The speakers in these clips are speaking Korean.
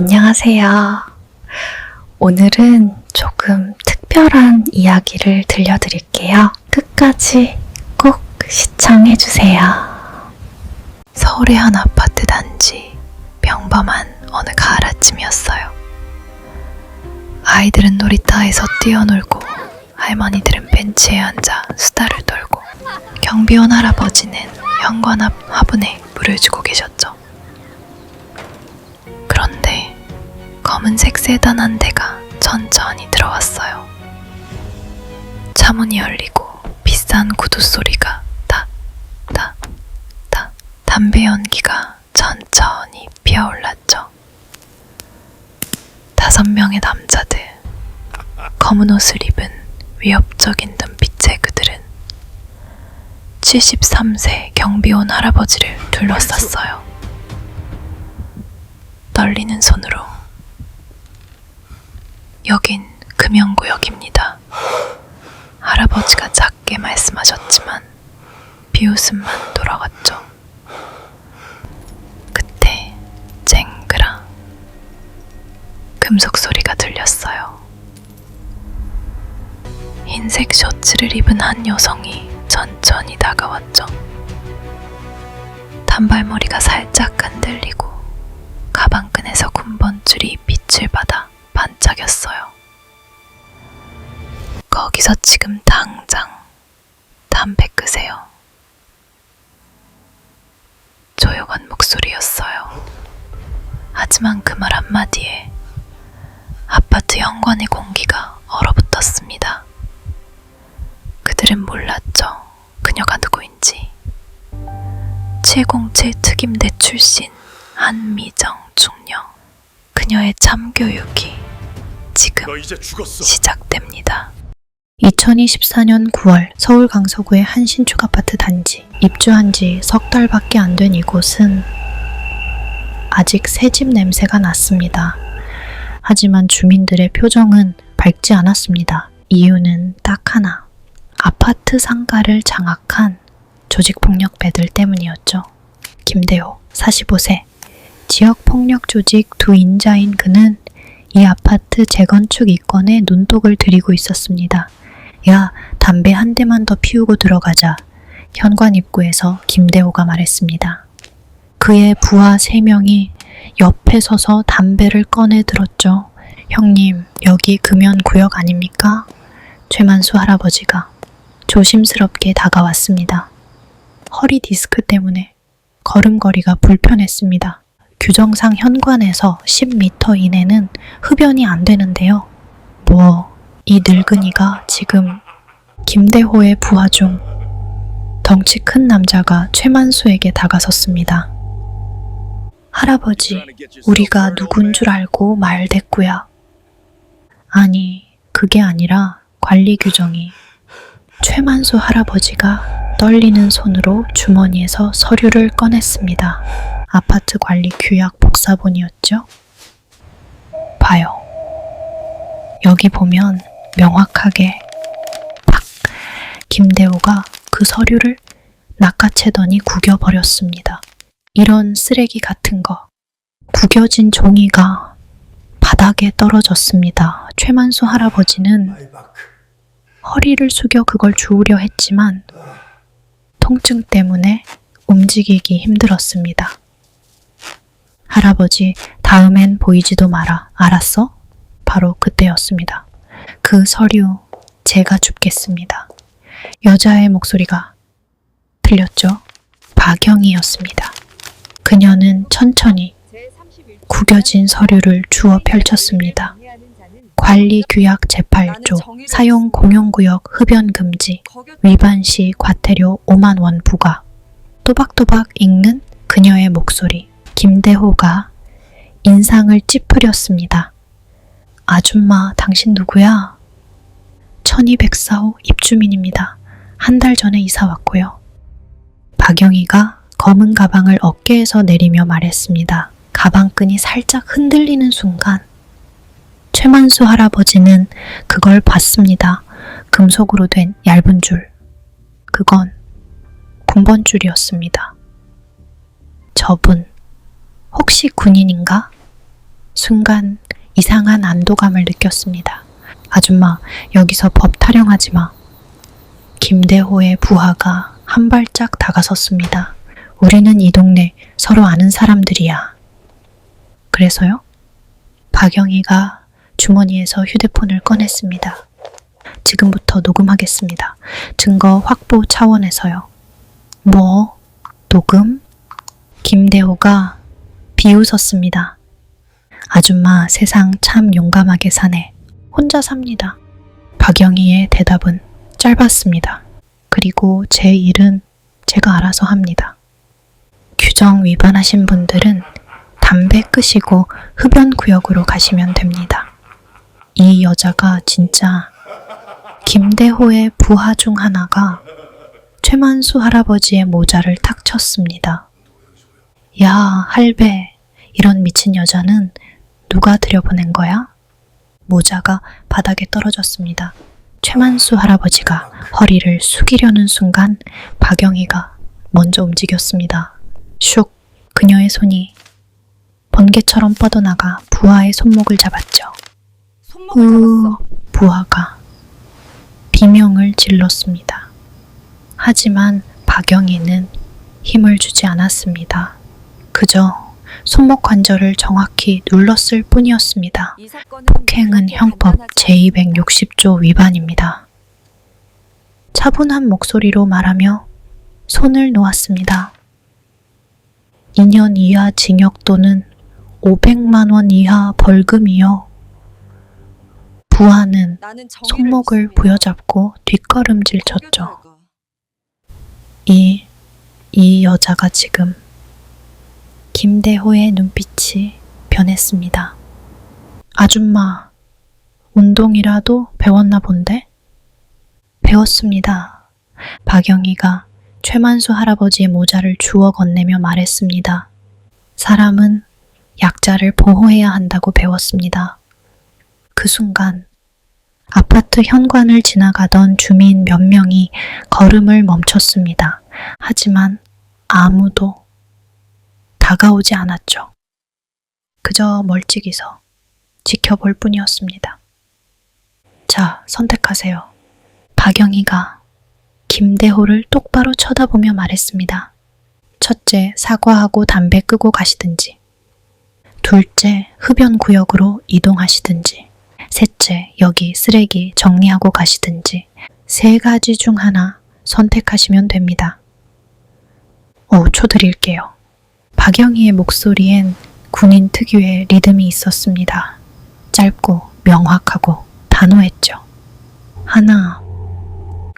안녕하세요. 오늘은 조금 특별한 이야기를 들려드릴게요. 끝까지 꼭 시청해주세요. 서울의 한 아파트 단지 평범한 어느 가을 아침이었어요. 아이들은 놀이터에서 뛰어놀고 할머니들은 벤치에 앉아 수다를 떨고 경비원 할아버지는 현관 앞 화분에 물을 주고 계셨죠. 검은색 세단 한 대가 천천히 들어왔어요. 차문이 열리고 비싼 구두 소리가 다, 다, 다, 담배 연기가 천천히 피어올랐죠. 다섯 명의 남자들, 검은 옷을 입은 위협적인 눈빛의 그들은 73세 경비원 할아버지를 둘러쌌어요. 떨리는 손으로 여긴 금연구역입니다. 할아버지가 작게 말씀하셨지만 비웃음만 돌아왔죠. 그때 쨍그랑 금속 소리가 들렸어요. 흰색 셔츠를 입은 한 여성이 천천히 다가왔죠. 단발머리가 살짝 흔들리고 가방끈에서 군번줄이 빛을 받아 반짝였어요. 거기서 지금 당장 담배 끄세요. 조용한 목소리였어요. 하지만 그 말 한마디에 아파트 현관의 공기가 얼어붙었습니다. 그들은 몰랐죠. 그녀가 누구인지. 707 특임대 출신 한미정 중령. 그녀의 참교육이 지금. 시작됩니다. 2024년 9월 서울 강서구의 한 신축 아파트 단지 입주한 지 석 달밖에 안 된 이곳은 아직 새집 냄새가 났습니다. 하지만 주민들의 표정은 밝지 않았습니다. 이유는 딱 하나. 아파트 상가를 장악한 조직폭력 배들 때문이었죠. 김대호, 45세. 지역폭력 조직 두 인자인 그는 이 아파트 재건축 이권에 눈독을 들이고 있었습니다. 야, 담배 한 대만 더 피우고 들어가자. 현관 입구에서 김대호가 말했습니다. 그의 부하 세 명이 옆에 서서 담배를 꺼내 들었죠. 형님, 여기 금연 구역 아닙니까? 최만수 할아버지가 조심스럽게 다가왔습니다. 허리 디스크 때문에 걸음걸이가 불편했습니다. 규정상 현관에서 10m 이내는 흡연이 안 되는데요. 뭐, 이 늙은이가 지금 김대호의 부하 중 덩치 큰 남자가 최만수에게 다가섰습니다. 할아버지, 우리가 누군 줄 알고 말댔구야. 아니, 그게 아니라 관리 규정이 최만수 할아버지가 떨리는 손으로 주머니에서 서류를 꺼냈습니다. 아파트 관리 규약 복사본이었죠? 봐요. 여기 보면 명확하게 팍! 김대호가 그 서류를 낚아채더니 구겨버렸습니다. 이런 쓰레기 같은 거. 구겨진 종이가 바닥에 떨어졌습니다. 최만수 할아버지는 허리를 숙여 그걸 주우려 했지만 통증 때문에 움직이기 힘들었습니다. 할아버지, 다음엔 보이지도 마라. 알았어? 바로 그때였습니다. 그 서류 제가 줍겠습니다. 여자의 목소리가 들렸죠? 박영희였습니다. 그녀는 천천히 구겨진 서류를 주워 펼쳤습니다. 관리 규약 제8조 사용 공용구역 흡연 금지 위반 시 과태료 5만 원 부과 또박또박 읽는 그녀의 목소리 김대호가 인상을 찌푸렸습니다. 아줌마 당신 누구야? 1204호 입주민입니다. 한 달 전에 이사 왔고요. 박영희가 검은 가방을 어깨에서 내리며 말했습니다. 가방끈이 살짝 흔들리는 순간 최만수 할아버지는 그걸 봤습니다. 금속으로 된 얇은 줄. 그건 군번줄이었습니다. 저분, 혹시 군인인가? 순간 이상한 안도감을 느꼈습니다. 아줌마, 여기서 법 타령하지 마. 김대호의 부하가 한 발짝 다가섰습니다. 우리는 이 동네 서로 아는 사람들이야. 그래서요? 박영희가 주머니에서 휴대폰을 꺼냈습니다. 지금부터 녹음하겠습니다. 증거 확보 차원에서요. 뭐? 녹음? 김대호가 비웃었습니다. 아줌마 세상 참 용감하게 사네. 혼자 삽니다. 박영희의 대답은 짧았습니다. 그리고 제 일은 제가 알아서 합니다. 규정 위반하신 분들은 담배 끄시고 흡연 구역으로 가시면 됩니다. 이 여자가 진짜 김대호의 부하 중 하나가 최만수 할아버지의 모자를 탁 쳤습니다. 야, 할배, 이런 미친 여자는 누가 들여보낸 거야? 모자가 바닥에 떨어졌습니다. 최만수 할아버지가 허리를 숙이려는 순간 박영희가 먼저 움직였습니다. 슉, 그녀의 손이 번개처럼 뻗어나가 부하의 손목을 잡았죠. 우, 잡았어. 부하가 비명을 질렀습니다. 하지만 박영희는 힘을 주지 않았습니다. 그저 손목 관절을 정확히 눌렀을 뿐이었습니다. 폭행은 형법 간단하지 않아. 제260조 위반입니다. 차분한 목소리로 말하며 손을 놓았습니다. 2년 이하 징역 또는 500만 원 이하 벌금이요. 부하는 손목을. 부여잡고 뒷걸음질 쳤죠. 이, 이 여자가 지금 김대호의 눈빛이 변했습니다. 아줌마, 운동이라도 배웠나 본데? 배웠습니다. 박영희가 최만수 할아버지의 모자를 주워 건네며 말했습니다. 사람은 약자를 보호해야 한다고 배웠습니다. 그 순간 아파트 현관을 지나가던 주민 몇 명이 걸음을 멈췄습니다. 하지만 아무도 다가오지 않았죠. 그저 멀찍이서 지켜볼 뿐이었습니다. 자, 선택하세요. 박영희가 김대호를 똑바로 쳐다보며 말했습니다. 첫째, 사과하고 담배 끄고 가시든지. 둘째, 흡연 구역으로 이동하시든지. 셋째, 여기 쓰레기 정리하고 가시든지. 세 가지 중 하나 선택하시면 됩니다. 5초 드릴게요. 박영희의 목소리엔 군인 특유의 리듬이 있었습니다. 짧고 명확하고 단호했죠. 하나.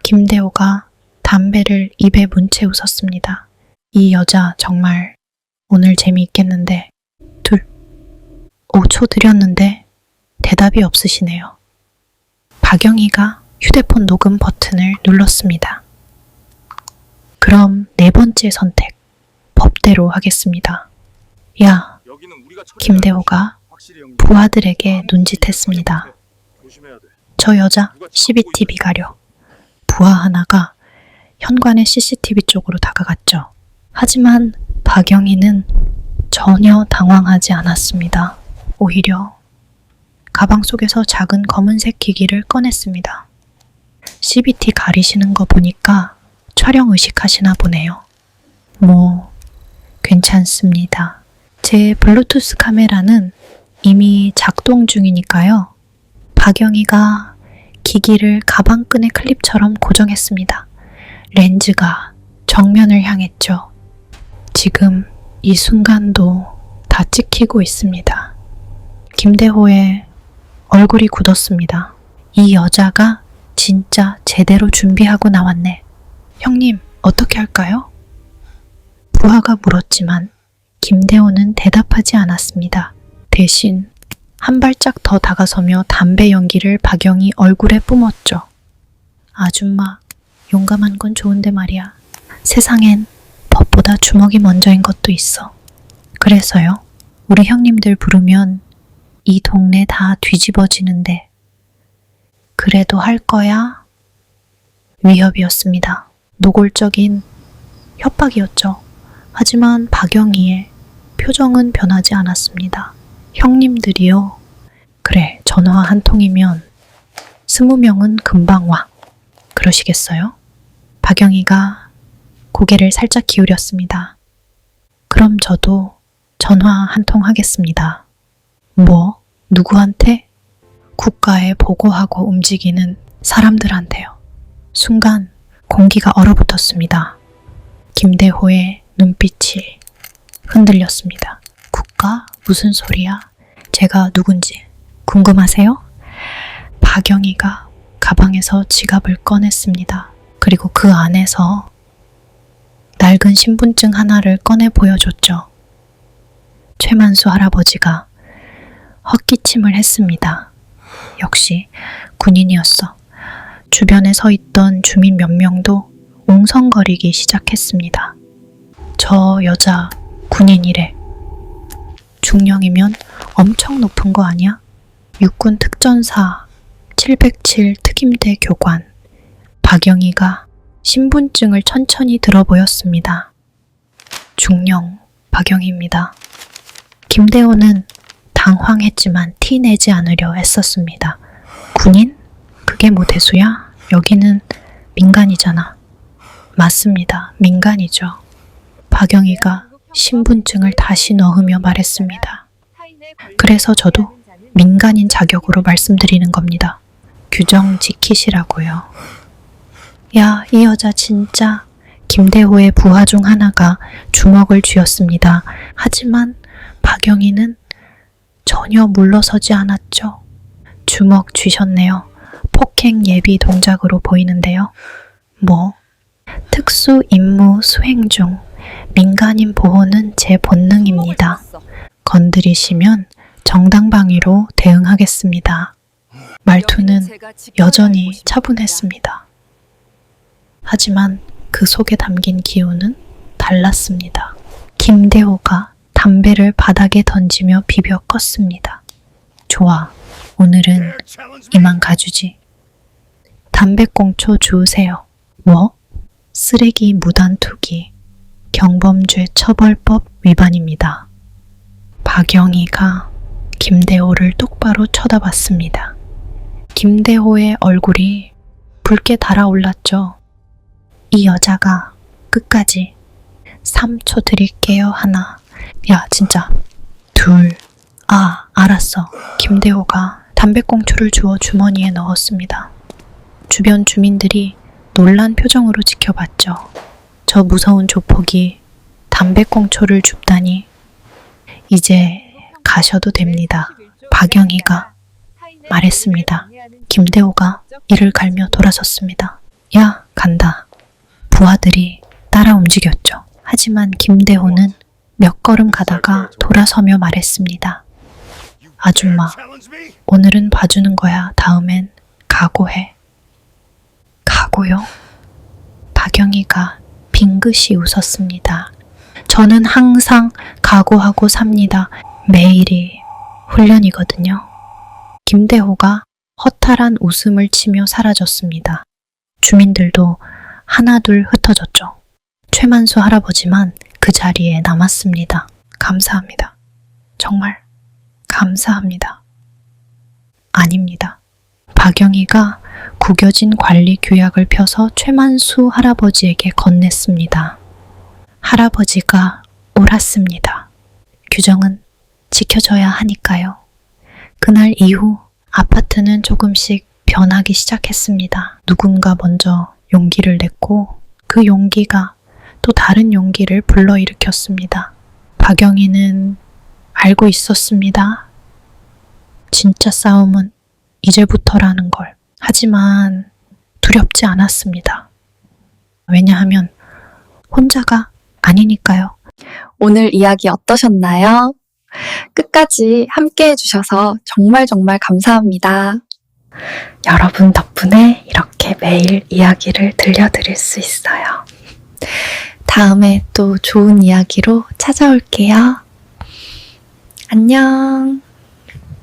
김대호가 담배를 입에 문채 웃었습니다. 이 여자 정말 오늘 재미있겠는데. 둘. 5초 드렸는데 대답이 없으시네요. 박영희가 휴대폰 녹음 버튼을 눌렀습니다. 그럼 네 번째 선택. 법대로 하겠습니다. 야, 김대호가. 부하들에게 눈짓했습니다. 저 여자 CCTV 가려. 부하 하나가 현관의 CCTV 쪽으로 다가갔죠. 하지만 박영희는 전혀 당황하지 않았습니다. 오히려 가방 속에서 작은 검은색 기기를 꺼냈습니다. CBT 가리시는 거 보니까 촬영 의식하시나 보네요. 뭐, 괜찮습니다. 제 블루투스 카메라는 이미 작동 중이니까요. 박영희가 기기를 가방끈의 클립처럼 고정했습니다. 렌즈가 정면을 향했죠. 지금 이 순간도 다 찍히고 있습니다. 김대호의 얼굴이 굳었습니다. 이 여자가 진짜 제대로 준비하고 나왔네. 형님, 어떻게 할까요? 부하가 물었지만 김대호는 대답하지 않았습니다. 대신 한 발짝 더 다가서며 담배 연기를 박영희 얼굴에 뿜었죠. 아줌마, 용감한 건 좋은데 말이야. 세상엔 법보다 주먹이 먼저인 것도 있어. 그래서요. 우리 형님들 부르면 이 동네 다 뒤집어지는데. 그래도 할 거야? 위협이었습니다. 노골적인 협박이었죠. 하지만 박영희의 표정은 변하지 않았습니다. 형님들이요. 그래, 전화 한 통이면 스무 명은 금방 와. 그러시겠어요? 박영희가 고개를 살짝 기울였습니다. 그럼 저도 전화 한 통 하겠습니다. 뭐? 누구한테? 국가에 보고하고 움직이는 사람들한테요. 순간 공기가 얼어붙었습니다. 김대호의 눈빛이 흔들렸습니다. 국가? 무슨 소리야? 제가 누군지 궁금하세요? 박영희가 가방에서 지갑을 꺼냈습니다. 그리고 그 안에서 낡은 신분증 하나를 꺼내 보여줬죠. 최만수 할아버지가 헛기침을 했습니다. 역시 군인이었어. 주변에 서 있던 주민 몇 명도 웅성거리기 시작했습니다. 저 여자 군인이래. 중령이면 엄청 높은 거 아니야? 육군 특전사 707 특임대 교관 박영희가 신분증을 천천히 들어 보였습니다. 중령 박영희입니다. 김대호는 당황했지만 티 내지 않으려 애썼습니다. 군인? 그게 뭐 대수야? 여기는 민간이잖아. 맞습니다. 민간이죠. 박영희가 신분증을 다시 넣으며 말했습니다. 그래서 저도 민간인 자격으로 말씀드리는 겁니다. 규정 지키시라고요. 야, 이 여자 진짜 김대호의 부하 중 하나가 주먹을 쥐었습니다. 하지만 박영희는 전혀 물러서지 않았죠. 주먹 쥐셨네요. 폭행 예비 동작으로 보이는데요. 뭐? 특수 임무 수행 중 민간인 보호는 제 본능입니다. 건드리시면 정당방위로 대응하겠습니다. 말투는 여전히 차분했습니다. 하지만 그 속에 담긴 기운은 달랐습니다. 김대호가 담배를 바닥에 던지며 비벼 껐습니다. 좋아, 오늘은 이만 가주지. 담배꽁초 주우세요. 뭐? 쓰레기 무단 투기, 경범죄 처벌법 위반입니다. 박영희가 김대호를 똑바로 쳐다봤습니다. 김대호의 얼굴이 붉게 달아올랐죠. 이 여자가 끝까지 3초 드릴게요 하나. 야 진짜 둘. 아 알았어. 김대호가 담배꽁초를 주워 주머니에 넣었습니다. 주변 주민들이 놀란 표정으로 지켜봤죠. 저 무서운 조폭이 담배꽁초를 줍다니 이제 가셔도 됩니다. 박영희가 말했습니다. 김대호가 이를 갈며 돌아섰습니다. 야, 간다. 부하들이 따라 움직였죠. 하지만 김대호는 몇 걸음 가다가 돌아서며 말했습니다. 아줌마, 오늘은 봐주는 거야. 다음엔 각오해. 각오요? 박영희가 빙긋이 웃었습니다. 저는 항상 각오하고 삽니다. 매일이 훈련이거든요. 김대호가 허탈한 웃음을 치며 사라졌습니다. 주민들도 하나둘 흩어졌죠. 최만수 할아버지만 그 자리에 남았습니다. 감사합니다. 정말 감사합니다. 아닙니다. 박영희가 구겨진 관리 규약을 펴서 최만수 할아버지에게 건넸습니다. 할아버지가 옳았습니다. 규정은 지켜져야 하니까요. 그날 이후 아파트는 조금씩 변하기 시작했습니다. 누군가 먼저 용기를 냈고 그 용기가 또 다른 용기를 불러일으켰습니다. 박영희는 알고 있었습니다. 진짜 싸움은 이제부터라는 걸. 하지만 두렵지 않았습니다. 왜냐하면 혼자가 아니니까요. 오늘 이야기 어떠셨나요? 끝까지 함께 해주셔서 정말 정말 감사합니다. 여러분 덕분에 이렇게 매일 이야기를 들려드릴 수 있어요. 다음에 또 좋은 이야기로 찾아올게요. 안녕.